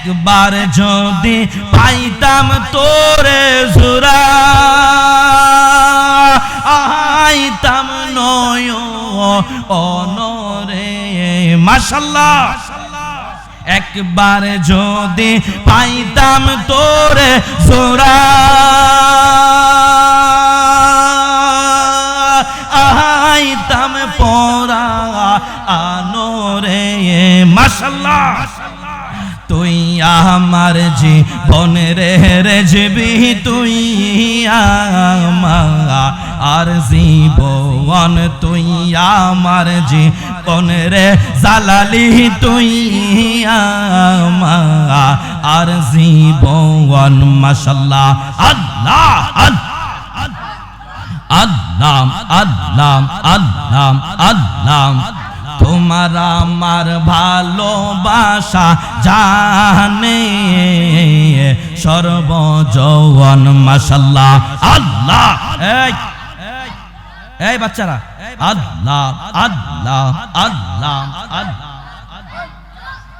একবার যদি পাইতাম তোরে জোরা আইতাম নয় অনরে। মাশাল্লাহ। একবার যদি পাইতাম তোরে জোরা আমার জীবনের রেজবি তুই আমার আর জীবন তুই আমার জীবনের জালালি তুই আমার আর জীবন, মাশাল্লাহ। আল্লাহ আল্লাহ। আল্লাহ আল্লাহ আল্লাহ তোমার আমার ভালোবাসা জানে সর্বজৌবন মাসাল্লাহ আল্লাহ! এই বাচ্চারা। আল্লাহ আল্লাহ আল্লাহ আল্লাহ।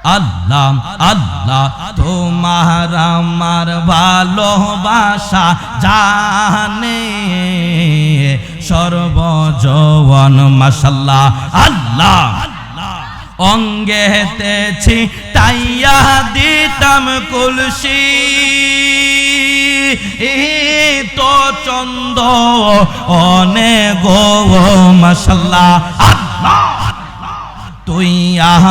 আল্লাহ আল্লাহ, তোমার আমার ভালোবাসা জানে। সর্বজৌবন মাসাল্লাহ আল্লাহ। অঙ্গে অঙ্গেতেছি তাইয়া দিতাম কুলসি। তো চন্দ অনে গো, মশাল্লাহ, আল্লাহ। তুই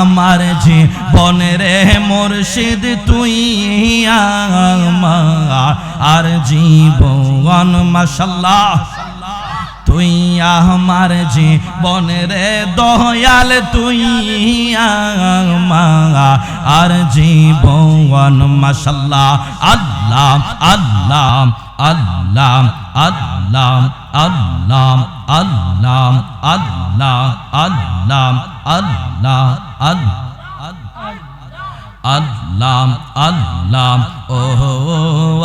আমার জীবনের মুর্শিদ, তুই আর জীবন মাশাল্লাহ তুই আমার জীবনের দয়াল, তুই আর জীবন মাশাল্লাহ আল্লাহ আল্লাহ আল্লাহ আল্লাহ। আল্লাহ আল্লাহ আল্লাহ আল্লাহ আল্লাহ আল্লাহ আল্লাহ আল্লাহ। ও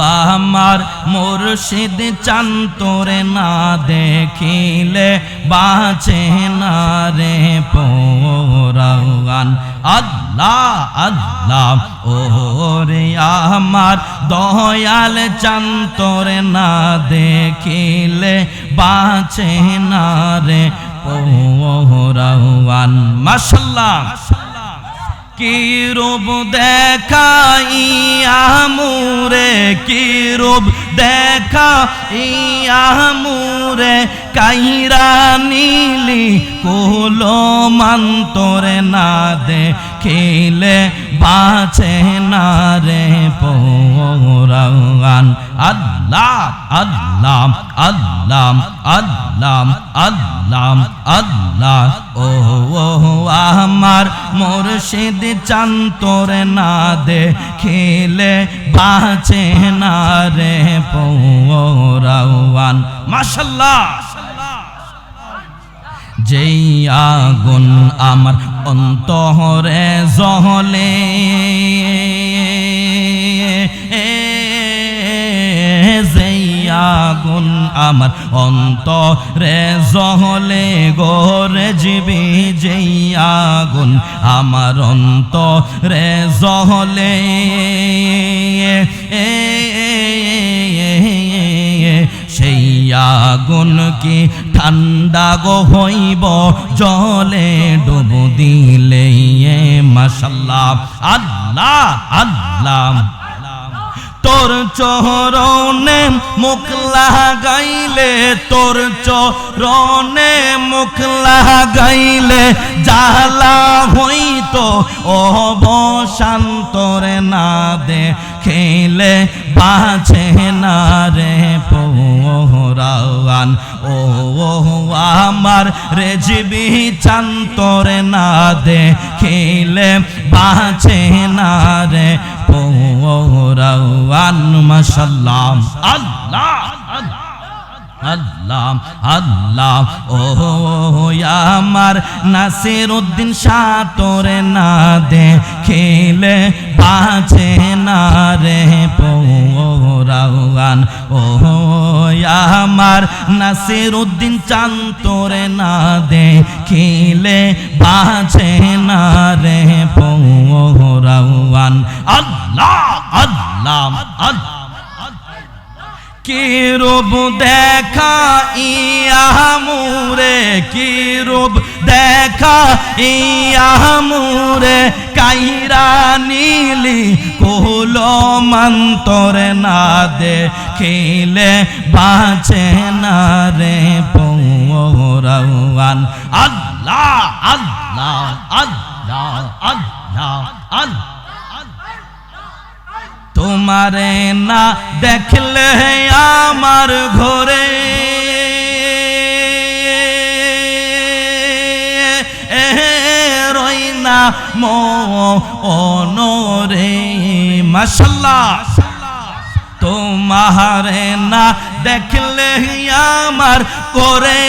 আমার মুর্শিদ চান্তরে না দেখিলে বাঁচে না রে পোরান আল্লাহ আল্লাহ ও রে আমার দয়াল, চান্তরে না দেখিলে বাঁচে না রে। পোরান মাশাল্লাহ। কি রূপ দেখাইয়া মুরে, কি রূপ দেখাইয়া মুরে, কাইরা নীলি কোলো মন্তরে না দে খেলে বাঁচে না রে পৌরান আল্লাহ আল্লাহ আল্লাহ আল্লাহ আল্লাহ আল্লাহ। ও আমার মুর্শিদ চান্তরে না দে খেলে বাঁচে না রে পৌরান মাশাল্লাহ। যেই আগুন আমার অন্তরে জহলে যেই আগুন আমার অন্তরে জহলে গোরে জীবি, যেই আগুন আমার অন্তরে জহলে সেই আগুন কি ঠান্ডা গো হইব, জলে ডুব দিলে মাসাল্লাহ আল্লাহ আল্লাহ। তোর চরণে মুখ লাগাইলে, তোর চরণে মুখ লাগাইলে জালা হইতো অবশান্তরে না দে খেলে বাঁচে না রে। পোহরান ও আমার রেজবি চান্তরে না দে খেলে বাঁচে না রে। পৌরান মাশাল্লাহ। আল্লাহ আল্লাহ আল্লাহ। ও আমার নাসির উদ্দিন সাতরে না দে খেলে বাঁচে না রে। পৌরান ও আমার নাসির উদ্দিন চান্তরে না দে খিলে বাঁচে না রে পৌরাওয়ান আল্লাহ আল্লাহ আল্লাহ। কি রূপ দেখা ইয়ামুরে কি রূপ দেখা ইয়ামুরে কাইরা নীলি কোল মন্তরে না দে খেলে বাঁচে না রে পৌরাওয়ান। আল্লাহ আল্লাহ আল্লাহ আল্লাহ আল্লাহ। তোমারে না দেখলে আমার ঘরে মো অনরে মাশাল্লাহ। তোমারে না দেখলে আমার করে।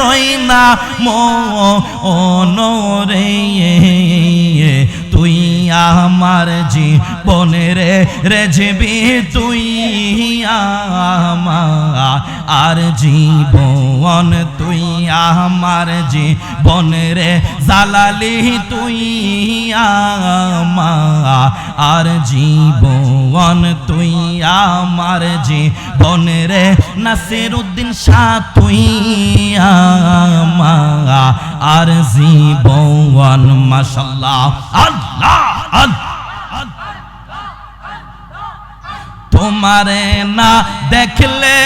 রই না মো অনরে তুই আমার জীবনের রেজবি তুই আমার, আর জীবন তুই আমার জীবনের জালালি, তুই আমার, আর জীবন তুই আমার জীবনের নাসির উদ্দিন শাহ, তুই আমার, আর জীবন, মাশাল্লাহ। আল্লাহ আল্লাহ। তোমারে না দেখলে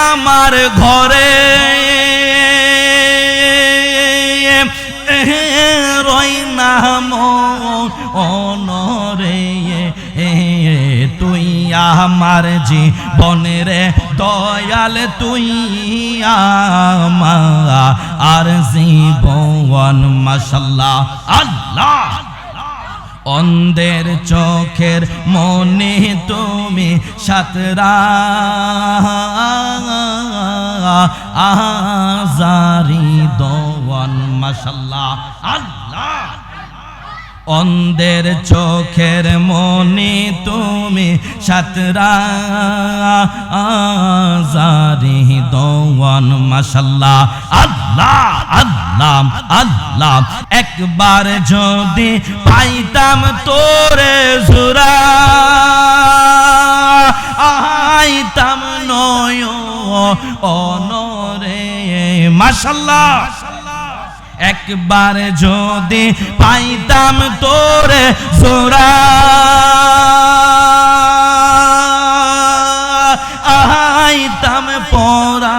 আমার ঘরে রই না অনরে তুই আমার জীবনের দয়াল, তুই আমার আর জীবন, মাশাল্লাহ, আল্লাহ। অন্ধের চোখের মনে তুমি সাতরা আজারি দোয়ান আল্লাহ অন্ধের চোখের মনে তুমি সাতরা আজারি দোয়ান আল্লাহ আল্লাহ আল্লাহ। একবার যদি পাইতাম তোরে জুরা আইতাম নয় অনরে, মাশাল্লাহ। একবার যদি পাইতাম তোরে জোরা আইতাম পরা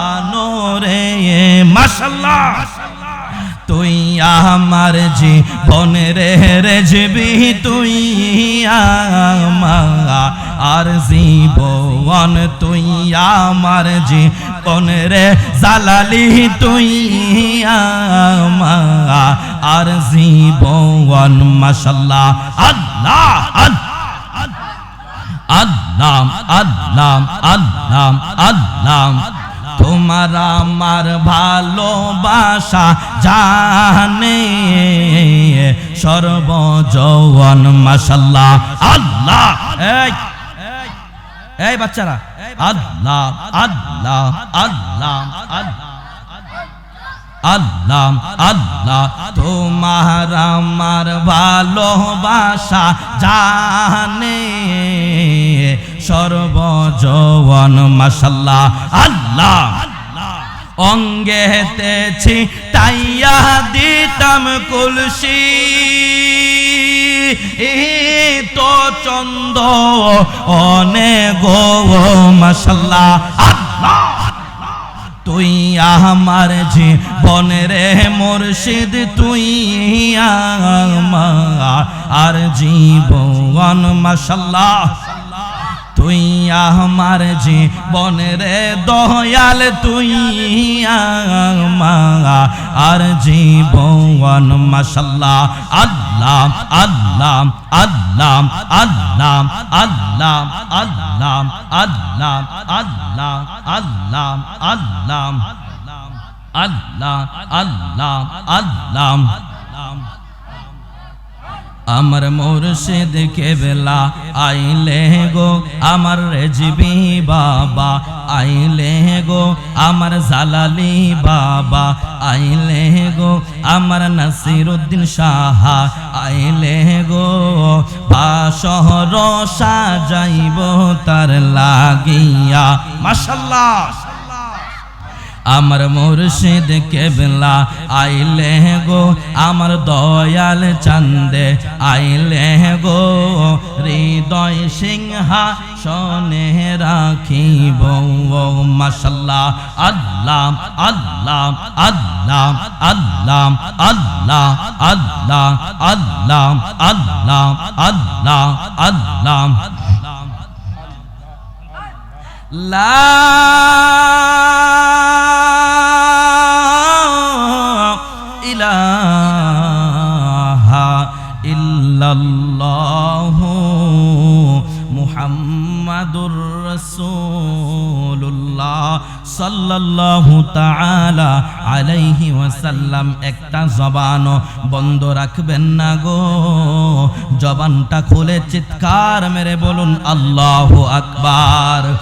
আনোরে মাশাল্লাহ। তুই আমার জীবনের রেজবি, তুই আমার আর জীবন তুই আমার জীবনের জালালি, তুই আর জীবন মাশাল্লাহ। আল্লাহ আল্লাহ। আল্লাহ আল্লাহ আল্লাহ। তোমার আমার ভালোবাসা জানে সর্বজৌবন মাশাল্লাহ। আল্লাহ এই বাচ্চারা, আল্লাহ আল্লাহ আল্লাহ আল্লাহ আল্লাহ, তোমার আমার ভালোবাসা জানে। সর্বজৌবন মাশাল্লাহ, আল্লাহ। অঙ্গেতেছি তাইয়া দিতাম কুলসি। তো চন্দ অনে গো মশাল্লা তুই আমার জীবনের মুর্শিদ তুই আমার জীবন মাশাল্লাহ। তুই আমার জীবনের দয়াল তুই আর জীবন মাশাল্লাহ আল্লাহ আল্লাহ আল্লাহ আল্লাহ আল্লাহ আল্লাহ আল্লাহ আল্লাহ আল্লাহ আল্লাহ আল্লাহ আল্লাহ আল্লাহ আমার মুর্শিদ কেবলা আইলে গো, আমার রেজবি বাবা আইলে গো, আমার জালালি বাবা আইলে গো, আমার নাসিরুদ্দিন সাহা আইলে গো। বা শহর সাজাইব তার লাগিয়া, মাশাল্লাহ। আমার মুর্শিদ কেবলা আইলে গো, আমার দয়াল চান্দে আইলে গো, হৃদয় সিংহা শনে রাখিব। মাশাল্লাহ, আল্লাহ আল্লাহ আল্লাহ আল্লাহ আল্লাহ আল্লাহ আল্লাহ আল্লাহ আল্লাহ আল্লাহ। লা ইলাহা ইল্লাল্লাহ মুহাম্মাদুর রাসূলুল্লাহ সাল্লাল্লাহু তাআলা আলাইহি ওয়াসাল্লাম। একটা জবান বন্ধ রাখবেন না গো। জবানটা খুলে চিৎকার মেরে বলুন, আল্লাহু আকবার।